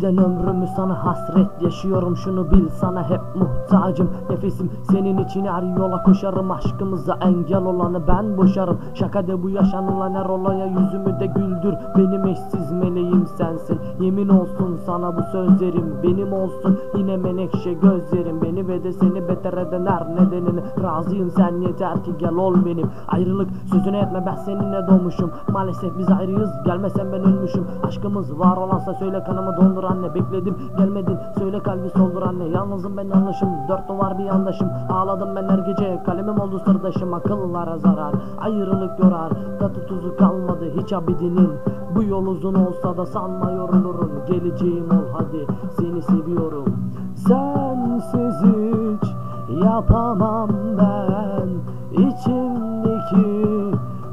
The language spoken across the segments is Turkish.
Giden ömrümü sana hasret yaşıyorum şunu bil sana hep muhtacım. Nefesim senin için her yola koşarım aşkımıza engel olanı ben boşarım. Şaka de bu yaşanılan her olaya yüzümü de güldür. Benim eşsiz meleğim sensin. Yemin olsun sana bu sözlerim benim olsun. Yine menekşe gözlerim beni ve de seni beter eden her nedenini. Razıyım sen yeter ki gel ol benim. Ayrılık sözüne etme ben seninle doğmuşum. Maalesef biz ayrıyız gelmesen ben ölmüşüm. Aşkımız var olansa söyle kanımı dondur anne Bekledim gelmedin söyle kalbi soldur anne. Yalnızım ben yanlışım dört duvar bir yandaşım. Ağladım ben her gece kalemim oldu sırdaşım. Akıllara zarar ayrılık yorar. Tadı tuzu kalmadı hiç abidinin. Bu yol uzun olsa da sanma yorulurum. Geleceğim ol hadi seni seviyorum. Sensiz hiç yapamam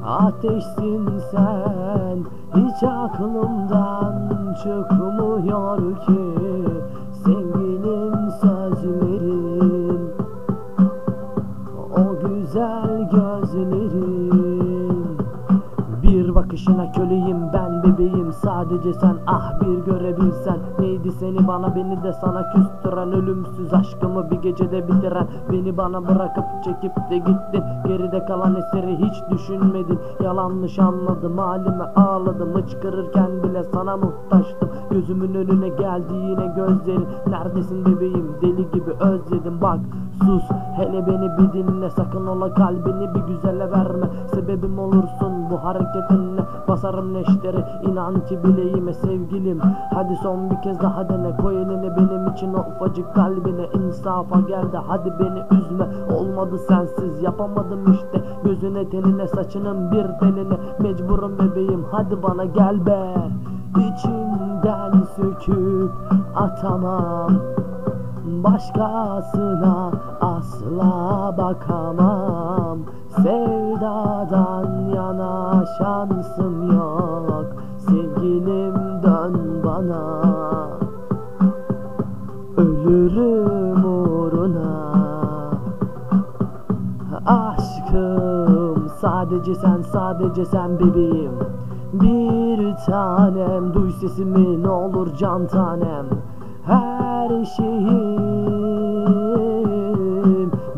ateşsin sen Hiç aklımdan çıkmıyor ki. Sevgilim sözlerin O güzel gözlerin bir bakışına köleyim ben bebeğim. Sadece sen ah bir görebilsen. Neydi seni bana beni de sana küstüren. Ölümsüz aşkımı bir gecede bitiren. Beni bana bırakıp çekip de gittin. Geride kalan eseri hiç düşünmedin. Yalanmış anladım halime ağladım. Hıçkırırken bile sana muhtaçtım. Gözümün önüne geldi yine gözlerin. Neredesin bebeğim? Deli gibi özledim. Bak sus hele beni bir dinle Sakın ola kalbini bir güzele verme. Sebebim olursun bu hareketinle Basarım neşteri inan ki bileğime sevgilim. Hadi son bir kez daha dene Koy elini benim için o ufacık kalbine. İnsafa geldi hadi beni üzme. Olmadı sensiz yapamadım işte. Gözüne tenine saçının bir teline. Mecburum bebeğim hadi bana gel be. İçimden söküp atamam Başkasına asla bakamam. Sevdadan yana şansım yok. Sevgilim dön bana. Ölürüm uğruna. Aşkım sadece sen sadece sen bebeğim. Bir tanem duy sesimi ne olur can tanem. Her şeyim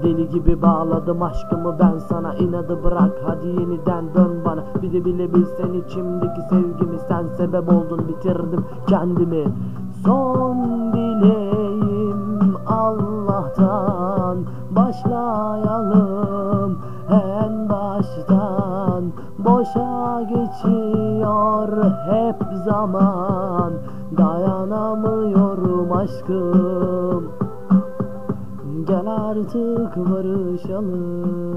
Deli gibi bağladım aşkımı ben sana inadı bırak. Hadi yeniden dön bana. Bir de bile bilsen içimdeki sevgimi sen sebep oldun bitirdim kendimi. Son dileğim Allah'tan başlayalım Boşa geçiyor hep zaman. Dayanamıyorum aşkım. Gel artık barışalım